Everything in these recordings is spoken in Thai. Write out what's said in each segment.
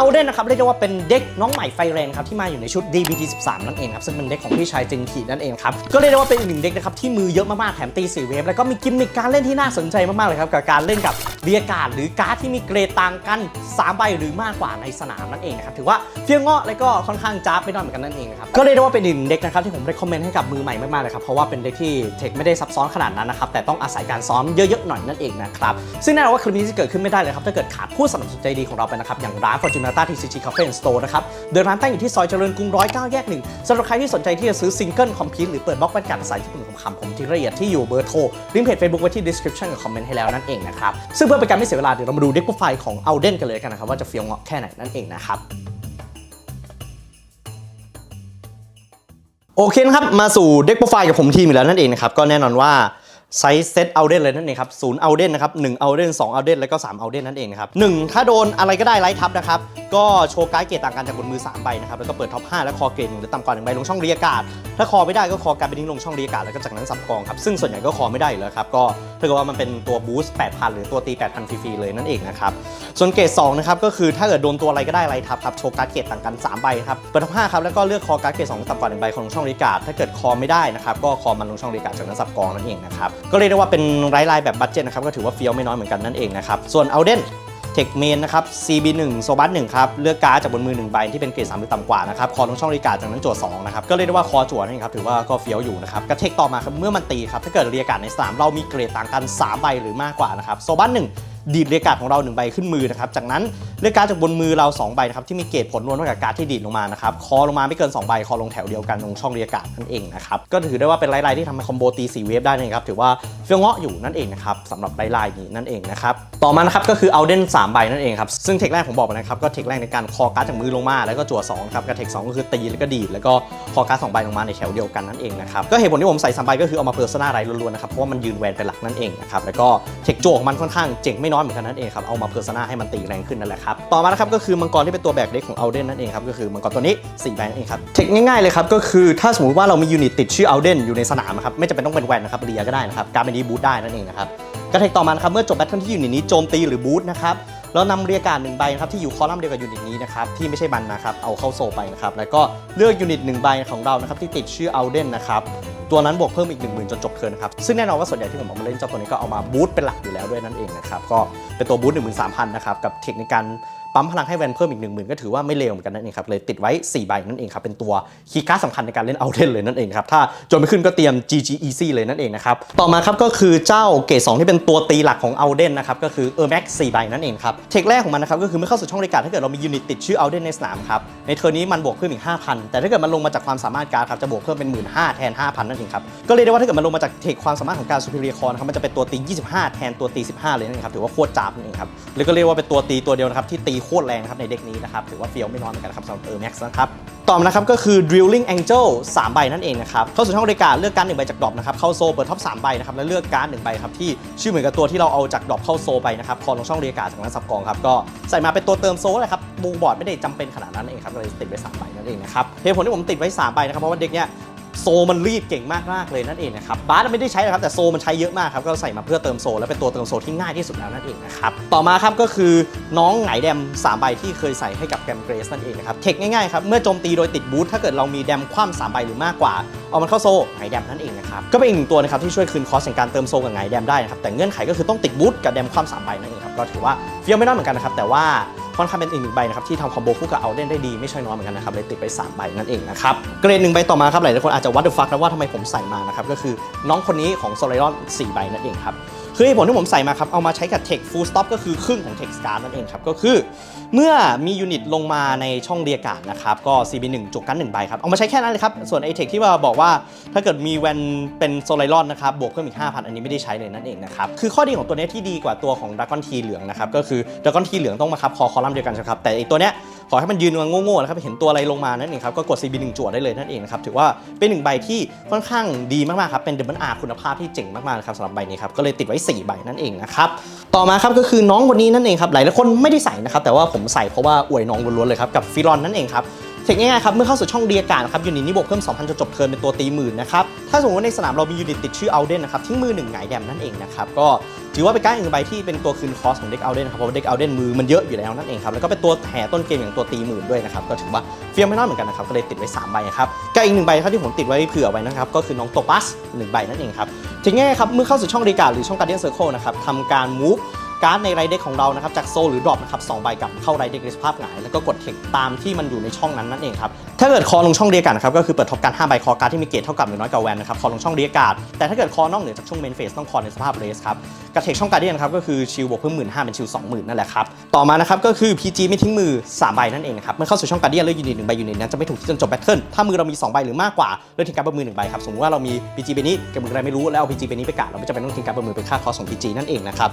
เอาเดนนะครับเรียกได้ว่าเป็นเด็กน้องใหม่ไฟแรงครับที่มาอยู่ในชุด DBT 13 นั่นเองครับซึ่งเป็นเด็กของพี่ชายจิงขีนั่นเองครับก็เรียกได้ว่าเป็นอีกหนึ่งเด็กนะครับที่มือเยอะมากๆแถมตีสีเวฟแล้วก็มีกิมมิคการเล่นที่น่าสนใจมากๆเลยครับกับการเล่นกับเรียการ์ดหรือการ์ดที่มีเกรดต่างกัน 3 ใบหรือมากกว่าในสนามนั่นเองนะครับถือว่าเฟี้ยงเงาะแล้วก็ค่อนข้างจ้าไปหน่อยเหมือนกันนั่นเองนะครับก็เรียกได้ว่าเป็นหนึ่งเด็กนะครับที่ผมได้คอมเมนต์ให้กับมือใหม่มากๆเลยครับเพราะว่าเป็นเด็กที่เทคไม่ได้ซับซ้อนขนาดนั้นนะครับแต่ต้องอาศัยการซ้อมเยอะๆหน่อยนั่นเองนะครับซึ่งแน่นอนว่าคลิปนี้จะเกิดขึ้นไม่ได้เลยครับถ้าเกิดขาดผู้สนับสนุนใจดีของเราไปนะครับอย่างร้าน Fortunata TCG Cafe and Store นะครับโดยร้านตั้งอยู่ที่ซอยเจริญกรุง109แยกหนึ่งสำหรับใครที่สนใจที่จะซื้อซิงเกิลคอมพิวหรือเปิดบล็อกเป็นการภาษาญี่ปุ่นคำผมที่ละเอียดที่อยู่เบอร์โทรลิงก์เพจ Facebook ไว้ที่ description กับคอมเมนต์ให้แล้วนั่นเองนะครับซึ่งพื่อเป็นการไม่เสียเวลาเดี๋ยวเรามาดูเด็กโปรไฟล์ของเอาเดนกันเลยกันนะครับว่าจะเฟี้ยวเงาะแค่ไหนนั่นเองนะครับโอเคนะครับมาสู่เด็กโปรไฟล์กับผมทีมอีกแล้วนั่นเองนะครับก็แน่นอนว่า ไซส์เซตเอาเดนเลยนั่นเองครับศูนย์เอาเดนนะครับหนึ่งเอาเดนสองเอาเดนแล้วก็สามเอาเดนนั่นเองนะครับหนึ่งถ้าโดนอะไรก็ได้ไล่ทับนะครับก็โชว์การ์ดเกรดต่างกันจากบนมือ3ใบนะครับแล้วก็เปิดท็อป5และคอเกรดหนึ่งหรือต่ำกว่าหนึ่งใบลงช่องเรียกาศถ้าคอไม่ได้ก็คอการไปทิ้งลงช่องเรียกาศแล้วก็จากนั้นสับกองครับซึ่งส่วนใหญ่ก็คอไม่ได้อยู่แล้วครับก็ถ้าเกิดว่ามันเป็นตัวบูสต์8,000หรือตัวตี8,000ฟรีๆเลยนั่นเองนะครับส่วนเกรด2นะครับก็คือถ้าเกิดโดนตัวอะไรก็ได้ไล่ทับครับโชว์การ์ดเกรดต่างกัน3ใบครับเปิดท็อป5ครับแล้วก็เลือกคอการ์ดเกรด2ต่ำกว่าหนึ่งใบของลงช่องเรียกาศถ้าเกิดคอไม่ได้นะครับก็คอมันลงช่องเรียกาศจากนั้นสับกองนั่นเองนะครับก็เรียกได้ว่าเป็นไร้ลายแบบบัตเจ็ตนะครับก็ถือว่าเฟี้ยวไม่น้อยเหมือนกันนั่นเองนะครับส่วนเอาเดนเทคเมนนะครับ CB1 โซบัส1ครับ เลือกการ์ดจากบนมือ1ใบที่เป็นเกรด3หรือต่ำกว่านะครับ คอลงช่องรีการ์ดจากนั้นจั่ว2นะครับ ก็เรียกได้ว่าคอจั่วนั่นเองครับ ถือว่าก็เฟี้ยวอยู่นะครับกระเทคต่อมาครับ เมื่อมันตีครับ ถ้าเกิดเรียการ์ดในสนามเรามีเกรดต่างกัน 3 ใบหรือมากกว่านะครับ โซบัส1 ดีดเรียกาดของเรา1ใบขึ้นมือนะครับจากนั้นเรียกาดจากบนมือเรา2ใบนะครับที่มีเกรดผลรวมเท่ากับการ์ดที่ดีดลงมานะครับคอลงมาไม่เกิน2ใบคอลงแถวเดียวกันลงช่องเรียกาดนั่นเองนะครับก็ถือได้ว่าเป็นไลน์ที่ทำให้คอมโบตี4เวฟได้นะครับถือว่าเฟี้ยวเงาะอยู่นั่นเองนะครับสำหรับไลน์นี้นั่นเองนะครับต่อมานะครับก็คือเอาเดน3ใบนั่นเองครับซึ่งเทคแรกผมบอกไปนะครับก็เทคแรกในการคอการ์ดจากมือลงมาแล้วก็จั่ว2ครับกับเทค2ก็คือตีแล้วก็ดีดแล้วก็คอการ์ดสองใบลงมาในแถวเดียวกันนั่นเองนะครับก็เหตุผลที่ผมใส่สใบก็คือเอามาเพอร์ซนาไรล้วนๆนะครับเพราะว่ามันยืนแวนเป็นหลักนั่นเองนะครับแล้วก็เทคโจของมันค่อนข้างเจ๋งไม่น้อยเหมือนกันนั่นเองครับ เอามาเพอร์ซนาให้มันตีแรงขึ้นนั่นแหละครับ ต่อมานะครับก็คือมังกรที่เป็นตัวแบกเล็กของเอาเดนนั่นเองครับ ก็คือมังกรตัวนี้4แบนั่นเองครับ เทคง่ายๆเลยครับ ก็คือถ้าสมมติว่าเรามียูนิตติดชื่อเอาเดนอยู่ในสนามนะครับ ไม่จำเป็นต้องเป็นแวนนะครับเรียก็ได้นะครับ การเป็นดีบูทได้นั่นเองนะครับกระเทคต่อมานะครับ เมื่อจบแบทเทิลที่ยูนิตนี้โจมตีหรือบูทนะครับ เรานำเรียการดหนึ่งใบนะครับที่อยู่คอลัมน์เดียวกับยูนิตนี้นะครับที่ไม่ใช่บันนะครับเอาเข้าโซไปนะครับแล้วก็เลือกยูนิตหนึ่งใบของเรานะครับที่ติดชื่อเอาเดนนะครับตัวนั้นบวกเพิ่มอีก 1 0,000 จนจบเทิร์นนะครับซึ่งแน่นอนว่าส่วนใหญ่ที่ผมเอามาเล่นเจ้าตัวนี้ก็เอามาบูทเป็นหลักอยู่แล้วด้วยนั่นเองนะครับก็เป็นตัวบูท13,000นะครับกับเทคในการ ปั๊มพลังให้แวนเพิ่มอีก 1 0,000 ก็ถือว่าไม่เลวเหมือนกันนั่นเองครับเลยติดไว้ 4 ใบนั่นเองครับเป็นตัวคีย์การ์ดสำคัญในการเล่นเอาเดนเลยนั่นเองครับถ้าจนไม่ขึ้นก็เตรียม GG Easy เลยนั่นเองนะครับต่อมาครับก็คือเจ้าเกรด2ที่เป็นตัวตีหลักของเอาเดนนะครับก็คือ e r m a x 4ใบนั่นเองครับเทคแรกของมันนะครับก็คือเมื่อเข้าสู่ช่องรายการถ้าเกิดเรามียูนิตติดชื่อเอาเดนในสนามครับในเทอร์นี้มันบวกเพิ่มอีก5,000 แต่ถ้าเกิดมันลงมาจากความสามารถการครับจะบวกเพิ่มเป็น 15,000แทน 5,000 นั่นเองครับก็เรียกได้ว่าถ้าเกิดมันลงมาจากเทคความสามารถของการ superior core นครับมันจะเป็นตัวตี 25 แทนตัวตี 15 เลยนั่นเองครับถือว่าโคตรจ้าบนั่นเองครับแล้วก็เรียกว่าเป็นตัวตีตัวเดียวนะครับที่ตีโคตรแรงนะครับในเด็กนี้นะครับถือว่าเฟี้ยวไม่น้อยเหมือนกันครับสำหรับ e r m a x นะครับต่อมานะครับก็คือ drilling angel 3 ใบนั่นเองนะครับเข้าสู่ช่องรายการเลือกการดหนึ่งใบจากดรอปนะครับเข้าโซเปิดท็อป3ใบนะครับแล้วเลือกการดหนึ่งใบครับที่ชื่อเหมือนกับตัวที่เราเอาจากดรอปเข้าโซไปนะครับคอลงช่องรายการจากนั้นสับกองครับก็ใส่มาเป็นตัวเติมโซเลยครับบูบอร์ดไม่ได้จำเป็นขนาดนั้นเองครับก็เลยติดไว้3ใบนั่นเองนะครับเหตุผลที่ผมติดไว้3ใบนะครับเพราะว่าเด็กเนี้ย โซมันรีดเก่งมากๆเลยนั่นเองนะครับบาสไม่ได้ใช้นะครับแต่โซมันใช้เยอะมากครับก็ใส่มาเพื่อเติมโซ และเป็นตัวเติมโซที่ง่ายที่สุดแล้วนั่นเองนะครับต่อมาครับก็คือน้องไหงแดม3ใบที่เคยใส่ให้กับแกรมเกรสนั่นเองนะครับเทคง่ายๆครับเมื่อโจมตีโดยติดบูทถ้าเกิดเรามีแดมคว่ำ3ใบหรือมากกว่าเอามันเข้าโซไหงแดมนั่นเองนะครับก็เป็นอีกหนึ่งตัวนะครับที่ช่วยคืนคอสแห่งการเติมโซกับไหงแดมได้นะครับแต่เงื่อนไขก็คือต้องติดบูทกับแดมคว่ำสามใบนั่นเองครับก็ถือว่าเฟี้ยวไม่น้อยเหมือนกันนะครับแต่ว่าค่อนข้างเป็นอีกหนึ่งใบนะครับที่ทำคอมโบคู่กับเอาเดนได้ดีไม่ใช่น้อยเหมือนกันนะครับเลยติดไป 3 ใบนั่นเองนะครับเกรดหนึ่งใบต่อมาครับหลายคนอาจจะวัดดูฟักนะว่าทำไมผมใส่มานะครับก็คือน้องคนนี้ของโซลารอน4ใบนั่นเองครับคือเหตุผลที่ผมใส่มาครับ เอามาใช้กับเทคฟูลสต็อปก็คือครึ่งของเทคสการ์นั่นเองครับ ก็คือ เมื่อมียูนิตลงมาในช่องเรียกการ์ดนะครับ ก็ CB1 จุกกัน1ใบครับ เอามาใช้แค่นั้นเลยครับ ส่วนไอเทคที่ว่าบอกว่าถ้าเกิดมีแวนเป็นโซล a รอนนะครับ บวกเพิ่มอีก 5,000 อันนี้ไม่ได้ใช้เลยนั่นเองนะครับ คือข้อดีของตัวนี้ที่ดีกว่าตัวของด r a กอนทีเหลืองนะครับ ก็คือด r a กอนทีเหลืองต้องมาคับคอคอลัมน์เดียวกันใช่ไหมครับแต่ไอตัวเนี้ย ขอให้มันยืนมาโง่ๆนะครับเห็นตัวอะไรลงมานั่นเองครับก็กด CB1 จั่วได้เลยนั่นเองนะครับถือว่าเป็นหนึ่งใบที่ค่อนข้างดีมากๆครับเป็น Double R คุณภาพที่เจ๋งมากๆนะครับสำหรับใบนี้ครับก็เลยติดไว้ 4 ใบนั่นเองนะครับต่อมาครับก็คือน้องคนนี้นั่นเองครับหลายๆคนไม่ได้ใส่นะครับแต่ว่าผมใส่เพราะว่าอวยน้องล้วนๆเลยครับกับฟิรอนนั่นเองครับเทคง่ายๆครับ เมื่อเข้าสู่ช่องเรียกานะครับยูนิตนี้บวกเพิ่ม 2,000จนจบเทิร์นเป็นตัวตีหมื่นนะครับ ถ้าสมมติว่าในสนามเรามียูนิตติดชื่อเอาเดนนะครับ ทิ้งมือหนึ่งหงายแดมนั่นเองนะครับ ก็ ถือว่าเป็นการดอีกหนึ่งใบที่เป็นตัวคืนคอสของเด็กเอาเดนนครับเพราะว่าเด็กเอาเดนมือมันเยอะอยู่แล้วนั่นเองครับแล้วก็เป็นตัวแห่ต้นเกมอย่างตัวตีหมื่นด้วยนะครับก็ถือว่าเฟี้ยวไม่น้อยเหมือนกันนะครับก็เลยติดไว้สามใบครับก็อีกหนึ่งใบครับที่ผมติดไว้เผื่อไว้นะครับก็คือน้องโตปัสหนึ่งใบนั่นเองครับทีนี้ครับเมื่อเข้าสู่ช่องรีการ์ดหรือช่องการเดียนเซอร์เคิลนะครับทำการมูฟ การ์ดในไรเด็กของเรานะครับจากโซหรือดรอปนะครับสองใบกลับเข้าไรเด็กในสภาพหงาย แล้วก็กดเทคตามที่มันอยู่ในช่องนั้นนั่นเองครับถ้าเกิดคอลงช่องเรียกาดนะครับก็คือเปิดท็อปการ์ด5ใบคอการ์ดที่มีเกรดเท่ากับหรือน้อยกว่าแวนนะครับคอลงช่องเรียกาดแต่ถ้าเกิดคอนอกเหนือจากช่องเมนเฟสต้องคอในสภาพเรสครับกับเทคช่องการ์เดียนครับก็คือชิลบวกเพิ่มหมื่นห้าเป็นชิลสองหมื่นนั่นแหละครับต่อมานะครับก็คือ PG ไม่ทิ้งมือสามใบนั่นเองนะครับเมื่อเข้าสู่ช่องการ์เดียนเลือกยูนิตหนึ่งใบยูนิตนั้นจะไม่ถูกที่จนจบแบทเทิลถ้ามือเรามีสองใบหรือมากกว่าเลือกทิ้งการ์ดบนมือหนึ่งใบครับสมมติว่าเรามี PG ใบนี้กับมืออะไรไม่รู้แล้วเอา PG ใบนี้ไปกาดเราไม่จำเป็นต้องทิ้งการ์ดบนมือเป็นค่าคอสของ PG นั่นเองนะครับ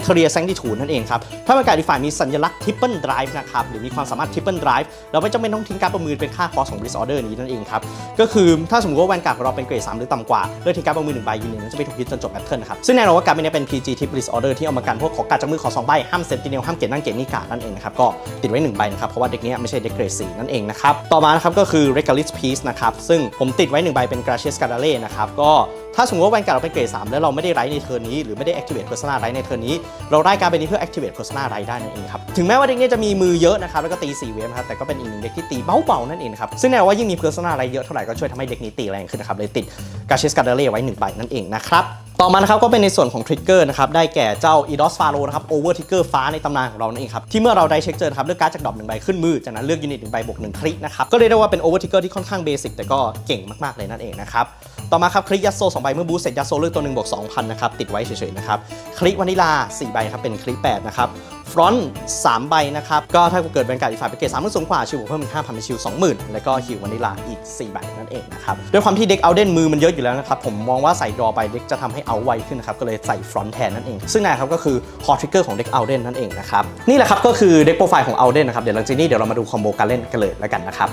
กับ Elementary Sanctitude นั่นเองครับถ้าเป็นการดีฟายมีสัญลักษณ์ Triple Drive นะครับหรือมีความสามารถ Triple Drive เราไม่จำเป็นต้องทิ้งการ์ดบนมือเป็นค่าคอสของ Disorder นี้นั่นเองครับก็คือถ้าสมมติว่าแวนการ์ดของเราเป็นเกรด3หรือต่ำกว่าเลือกทิ้งการ์ดบนมือหนึ่งใบยูนิตนั้นจะไม่ถูกยึดจนจบแบทเทิลนครับซึ่งแน่นอนว่าการ์ดนี้เป็น PG Tip Disorder ที่เอามากันพวกขอการจากมือขอสองใบห้ามเซนติเนลห้ามเกตนั่นเกตนี่การ์ดนั่นเองนะครับก็ติดไว้หนึ่งใบนะครับเพราะว่าเด็กนี้ไม่ใช่เด็กเกรด4นั่นเองนะครับต่อมานะครับก็คือ Regalis Piece นะครับซึ่งผมติดไว้หนึ่งใบเป็น Gracious g a r d a l e นะครับก็ ถ้าสมมติว่าแวนการ์ดเราเป็นเกรด3แล้วเราไม่ได้ไรในเทิร์นนี้หรือไม่ได้ activate persona ไรในเทิร์นนี้ เราได้การดเป็นนี้เพื่อ activate persona ไรได้นั่นเองครับถึงแม้ว่าเด็กนี้จะมีมือเยอะนะครับแล้วก็ตี4เวฟครับแต่ก็เป็นอีกหนึ่งเด็กที่ตีเบาๆนั่นเองครับซึ่งแน่ว่ายิ่งมี persona ไรเยอะเท่าไหร่ก็ช่วยทำให้เด็กนี้ตีแรงขึ้นนะครับเลยติด Gracious g a r d a l e ไว้หนึ่งใบนั่นเองนะครับต่อมานะครับก็เป็นในส่วนของทริกเกอร์นะครับได้แก่เจ้า e d o s f a r o นะครับ over trigger ฟ้าในตำนานของเรานั่นเองครับที่เมื่อเราได้เช็คเจอครับเลือกการ์ดจากดอกหนึ่งใบขึ้นมือจากนั้นเลือกยูนิตหนึ่งใบบวกหนึ่งคลิกนะครับก็เรียกได้ว่าเป็น over trigger ที่ค่อนข้างเบสิกแต่ก็เก่งมากๆเลยนั่นเองนะครับ ต่อมาครับคลิกยัสโซสองใบเมื่อบูสเสร็จยัสโซเลือกตัวหนึ่งบวก2,000นะครับติดไว้เฉยๆนะครับคลิกวานิลา4ใบครับเป็นคลิก8นะครับฟรอนต์3ใบนะครับก็ถ้าเกิดเป็นการอีกฝ่ายเป็นเกรดสามมันสูงกว่าชิวเพิ่มอีก5,000เป็นชิว20,000แล้วก็ฮิววานิลาอีก4ใบนั่นเองนะครับด้วยความที่เด็กเอาเด่นมือมันเยอะอยู่แล้วนะครับผมมองว่าใส่ดรอไปเด็กจะทำให้เอาไวขึ้นนะครับก็เลยใส่ฟรอนต์แทนนั่นเอง ซึ่งนะครับก็คือฮอทริกเกอร์ของเด็กเอาเด่นนั่นเองนะครับนี่แหละครับก็คือเด็กโปรไฟล์ของเอาเด่นนะครับเดี๋ยวหลังจากนี้เดี๋ยวเรามาดูคอมโบการเล่นกันเลยแล้วกันนะครับ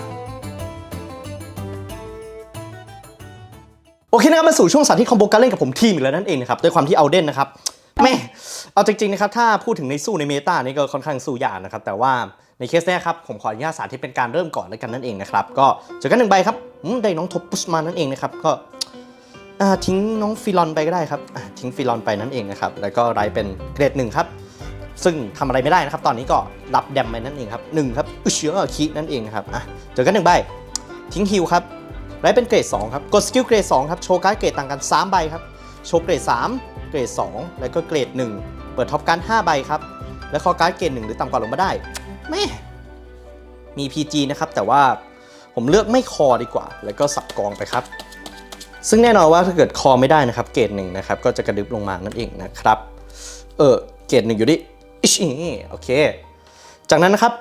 อเคนะครับมาสู่ช่วงสาธิตคอมโบการเล่นกับผมทีมอีกแล้วนั่นเองนะครับด้วยความที่เอาเด่นนะครับแม่เอาจริงๆนะครับถ้าพูดถึงในสู้ในเมตานี่ก็ค่อนข้างสู้ยากนะครับแต่ว่าในเคสนี้ครับผมขออนุญาตสาธิตเป็นการเริ่มก่อนแล้วกันนั่นเองนะครับก็เจอกันหนึ่งใบครับอืมได้น้องทบปุสมานั่นเองนะครับก็อ่าทิ้งน้องฟิลอนไปก็ได้ครับอ่าทิ้งฟิลอนไปนั่นเองนะครับแล้วก็ไรเป็นเกรดหนึ่งครับซึ่งทำอะไรไม่ได้นะครับ ตอนนี้ก็รับแดมไปนั่นเองครับหนึ่งครับอุยเชื้อคีนั่นเองครับอะเจอกันหนึ่งใบทิ้งฮิวครับ ไรเป็นเกรด2ครับ กดสกิลเกรด2ครับ โชว์การ์ดเกรดต่างกัน 3 ใบครับ โชว์เกรด 3 เกรด 2 แล้วก็เกรด 1 เปิดท็อปการ์ด5ใบครับ แล้วคอการ์ดเกรด 1 หรือต่ำกว่าลงมาได้แม่มี PG นะครับ แต่ว่าผมเลือกไม่คอดีกว่า แล้วก็สับกองไปครับ ซึ่งแน่นอนว่าถ้าเกิดคอไม่ได้นะครับ เกรด1นะครับ ก็จะกระดึบลงมานั่นเองนะครับ เออ เกรด1อยู่ดิอิชโอเค จากนั้นนะครับ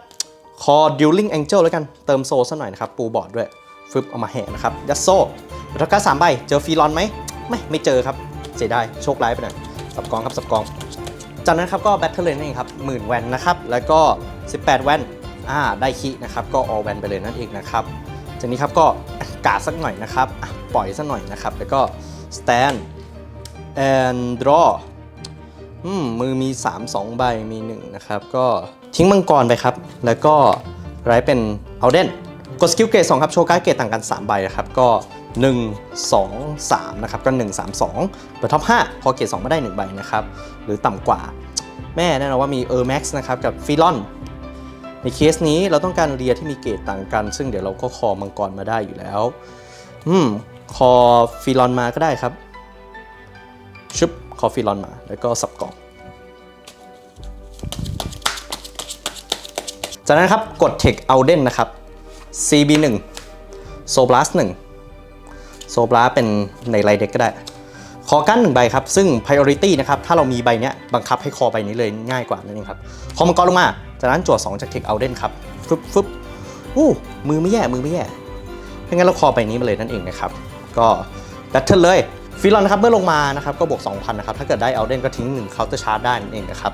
คอ Dueling Angel แล้วกัน เติมโซซะหน่อยนะครับ ปูบอร์ดด้วย ฟึบเอามาแห่นะครับ ยัสโซแล้วก็สามใบ เจอฟีรอนไหม ไม่ ไม่เจอครับ เสียดาย โชคร้ายไปหน่อย สับกองครับ สับกอง จากนั้นครับก็แบทเทิลเลยนั่นเองครับหมื่นแวนนะครับ แล้วก็ 18 แวนอ่า ได้คีนะครับ ก็ออแวนไปเลยนั่นเองนะครับ จากนี้ครับก็กาดสักหน่อยนะครับ ปล่อยสักหน่อยนะครับ แล้วก็ stand and draw อืมมือมี 3 2 ใบ มี 1 นะครับ ก็ทิ้งมังกรไปครับ แล้วก็ไรเป็นเอาเดน กดสกิลเกรด2ครับโชว์การ์ดเกรดต่างกัน 3 ใบนะครับก็ 1 2 3 นะครับ ก็ 1 3 2 เปิดท็อป 5 พอเกรด2ไม่ได้ 1 ใบนะครับ หรือต่ำกว่า แม่แน่นอนว่ามี e r m a x นะครับ กับฟิลอนในเคสนี้เราต้องการเรียที่มีเกรดต่างกัน ซึ่งเดี๋ยวเราก็คอมังกรมาได้อยู่แล้ว อืม คอฟิลอนมาก็ได้ครับชุบคอฟิลอนมา แล้วก็สับกล่องจากนั้นครับ กด Tech a u d e n นะครับ CB 1 s o b l a s 1 s o b l a s เป็นในไลเด็กก็ได้ คอกั้นหนึ่งใบครับ ซึ่ง Priority นะครับ ถ้าเรามีใบเนี้ยบังคับให้คอใบนี้เลยง่ายกว่านั่นเองครับ คอมังกรลงมา จากนั้นจั่ว2จาก Tech a u d e n ครับ ฟึบฟึบอู้มือไม่แย่ มือไม่แย่ถ้างั้นเราคอใบนี้มาเลยนั่นเองนะครับ ก็แบทเทิลเลยฟิลอนนะครับเมื่อลงมานะครับก็บวก 2,000 นะครับ ถ้าเกิดได้เอาเดนก็ทิ้ง1เคาน์เตอร์ชาร์จได้นั่นเองนะครับ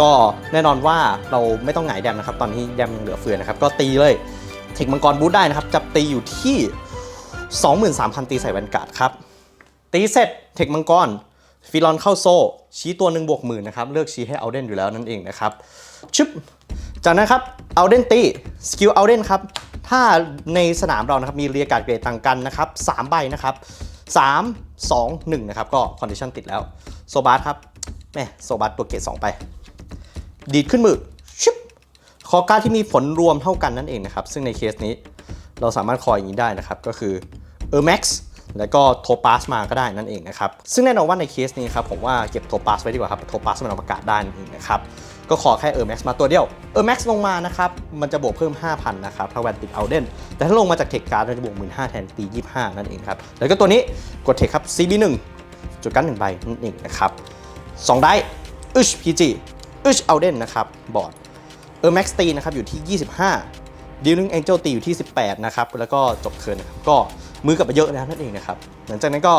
ก็แน่นอนว่าเราไม่ต้องหงายแดมนะครับ ตอนนี้แดมยังเหลือเฟือนะครับ ก็ตีเลย เทคมังกรบูทได้นะครับ จับตีอยู่ที่ 23,000 ตีใส่แวนการ์ดครับ ตีเสร็จเทคมังกรฟิลอนเข้าโซ่ ชี้ตัวหนึ่งบวกหมื่นนะครับ เลือกชี้ให้เอาเดนอยู่แล้วนั่นเองนะครับ ชึบ จากนั้นครับเอาเดนตีสกิลเอาเดนครับ ถ้าในสนามเรานะครับมีเรียการ์ดเกรดต่างกันนะครับ3ใบนะครับ3 2 1นะครับ ก็คอนดิชันติดแล้ว โซบาร์ครับแม่โซบัสตัวเกรด2ไป ดีดขึ้นมือ คอการ์ดที่มีผลรวมเท่ากันนั่นเองนะครับ ซึ่งในเคสนี้เราสามารถคอยอย่างนี้ได้นะครับ ก็คือ e r m a x แล้วก็โทปัสมาก็ได้นั่นเองนะครับ ซึ่งแน่นอนว่าในเคสนี้ครับผมว่าเก็บโทปัสไว้ดีกว่าครับโทปัสมันเอาประกาศได้นั่นเองนะครับ ก็ขอแค่ e r m a x มาตัวเดียว e r m a x ลงมานะครับ มันจะบวกเพิ่ม 5,000 นะครับถ้าแวนติดเอาเดนแต่ถ้าลงมาจากเทคการ์ดมันจะบวก 15,000แทนตี25 นั่นเองครับ แล้วก็ตัวนี้กดเทคครับ CB1 จุดกันหนึ่งใบนั่นเองนะครับสองได้อึช PG อึชเอาเดนนะครับบอร์ด เออแม็กซ์ตีนะครับอยู่ที่ 25ดิวนึงแองเจลตีอยู่ที่ 18 นะครับ แล้วก็จบเคิร์นก็มือกลับมาเยอะแล้วนั่นเองนะครับ หลังจากนั้นก็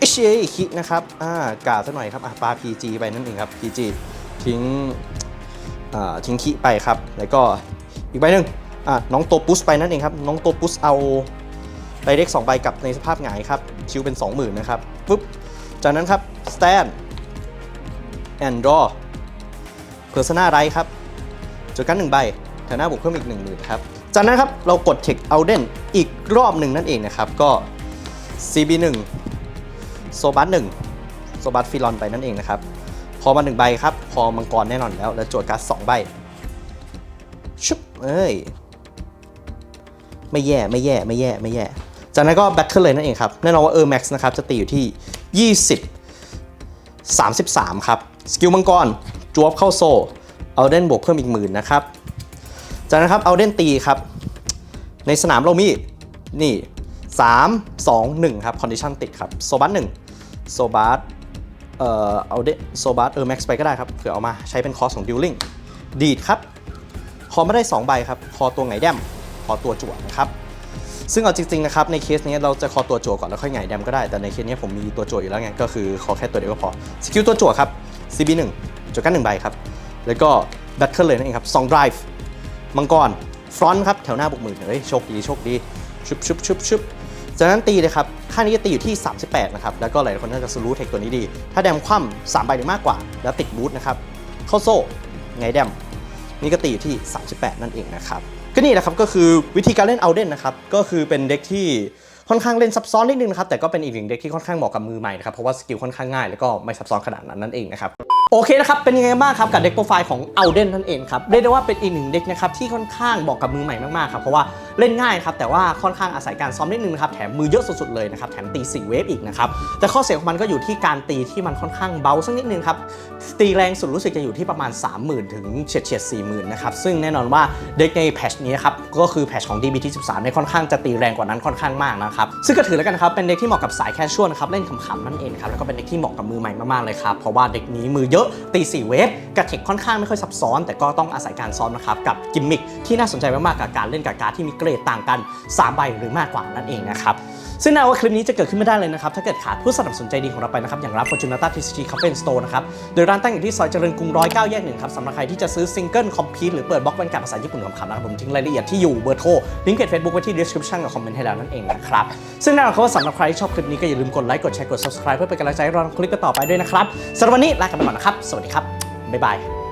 อิชิเอคินะครับอ่ากาดซะหน่อยครับอะปา PG ไปนั่นเองครับ PG ทิ้งอ่าทิ้งคิไปครับ แล้วก็อีกใบหนึ่งอะน้องโตปุสไปนั่นเองครับ น้องโตปุสเอาไดเด็ก2ใบกลับในสภาพหงายครับ ชิวเป็น 20,000นะครับปุ๊บจากนั้นครับ stand and draw persona right ครับ จดกันหนึ่งใบแถวหน้าบวกเพิ่มอีก1 0,000ครับจากนั้นครับเรากด Check o u t d e n อีกรอบหนึ่งนั่นเองนะครับก็ CB 1 โซบัส1โซบัสฟิลอนไปนั่นเองนะครับพอมา1ใบครับ พอมังกรแน่นอนแล้ว แล้วโจทย์การ์ด2ใบชุบเอ้ยไม่แย่ไม่แย่ไม่แย่ไม่แย่ จากนั้นก็แบทเทิลเลยนั่นเองครับ แน่นอนว่าเออร์แม็กซ์นะครับ จะตีอยู่ที่ 20 33 ครับ สกิลมังกรจวบเข้าโซ เอาเดนบวกเพิ่มอีกหมื่นนะครับ จากนั้นครับเอาเดนตีครับ ในสนามเรามีนี่ 3 2 1 ครับคอนดิชันติดครับโซบัส1โซบัสเอ่อเอาเดโซบัสเออแม็กซ์ไปก็ได้ครับเผื่อเอามาใช้เป็นคอสของดิวลิงดีดครับคอไม่ได้ 2 ใบครับ คอตัวไงแดมคอตัวจั่วนะครับซึ่งเอาจริงๆนะครับในเคสนี้เราจะคอตัวจั่วก่อนแล้วค่อยไงแดมก็ได้แต่ในเคสนี้ผมมีตัวจั่วอยู่แล้วไงก็คือขอแค่ตัวเดียวก็พอสกิลตัวจั่วครับ CB1 จั่วกันหนึ่งใบครับ แล้วก็แบทเทิลเลยนั่นเองครับสอง drive มังกร ฟรอนต์ครับ แถวหน้าบวกหมื่นเฮ้ยโชคดีโชคดี ชุบชุบชุบชุบจากนั้นตีเลยครับ ค่านี้จะตีอยู่ที่ 38 นะครับ แล้วก็หลายคนน่าจะรู้เทคตัวนี้ดี ถ้าแดมคว่ำ3ใบหรือมากกว่า แล้วติดบูทนะครับ เข้าโซ่ ไงแดม นี่ก็ตีอยู่ที่ 38 นั่นเองนะครับ ก็นี่แหละครับ ก็คือวิธีการเล่นเอาเด่นนะครับ ก็คือเป็นเด็กที่ค่อนข้างเล่นซับซ้อนนิดนึงนะครับ แต่ก็เป็นอีกหนึ่งเด็กที่ค่อนข้างเหมาะกับมือใหม่นะครับ เพราะว่าสกิลค่อนข้างง่ายแล้วก็ไม่ซับซ้อนขนาดนั้นนั่นเองนะครับ โอเคนะครับเป็นยังไงบ้างครับกับเด็กโปรไฟล์ของเอาเดนนั่นเองครับเรียกได้ว่าเป็นอีกหนึ่งเด็กนะครับที่ค่อนข้างบอกกับมือใหม่มากๆครับเพราะว่า เล่นง่ายครับแต่ว่าค่อนข้างอาศัยการซ้อมนิดนึงนะครับแถมมือเยอะสุดๆเลยนะครับแถมตี4เวฟอีกนะครับแต่ข้อเสียของมันก็อยู่ที่การตีที่มันค่อนข้างเบาสักนิดนึงครับตีแรงสุดรู้สึกจะอยู่ที่ประมาณ 30,000 ถึงเฉียดเฉียดๆ40,000นะครับซึ่งแน่นอนว่าเด็กในแพชนี้ครับก็คือแพชของ DBT 13เนี่ยค่อนข้างจะตีแรงกว่านั้นค่อนข้างมากนะครับซึ่งก็ถือแล้วกันครับเป็นเด็กที่เหมาะกับสายแคชชวลครับเล่นขำๆนั่นเองครับแล้วก็เป็นเด็กที่เหมาะกับมือใหม่มากๆเลยครับเพราะว่าเด็กนี้มือเยอะตี4เวฟกระเทคค่อนข้างไม่ค่อยซับซ้อน แต่ก็ต้องอาศัยการซ้อมนะครับกับกิมมิคที่น่าสนใจมากๆกับการเล่นกับการดที่มีเกรดต่างกัน 3 ใบหรือมากกว่านั่นเองนะครับซึ่งแน่ว่าคลิปนี้จะเกิดขึ้นไม่ได้เลยนะครับ ถ้าเกิดขาดผู้สนับสนุนใจดีของเราไปนะครับ อย่างร้าน Fortunata TCG Cafe and Store นะครับ โดยร้านตั้งอยู่ที่ซอยเจริญกรุงร้อยเก้าแยกหนึ่งครับสำหรับใครที่จะซื้อซิงเกิลคอมพิวหรือเปิดบล็อกเป็นการภาษาญี่ปุ่นคำๆนะครับ ผมทิ้งรายละเอียดที่อยู่เบอร์โทรลิงก์เพจ Facebook ไว้ที่ description กับคอมเมนต์ให้แล้วนั่นเองนะครับซึ่งแน่นอนครับว่าสำหรับใครที่ชอบคลิปนี้ก็อย่าลืมกดไลค์กดแชร์กด subscribe เพื่อเป็นกำลังใจให้เราทำคลิปต่อไปด้วยนะครับสำหรับวันนี้ลากันไปก่อนนะครับสวัสดีครับบ๊ายบาย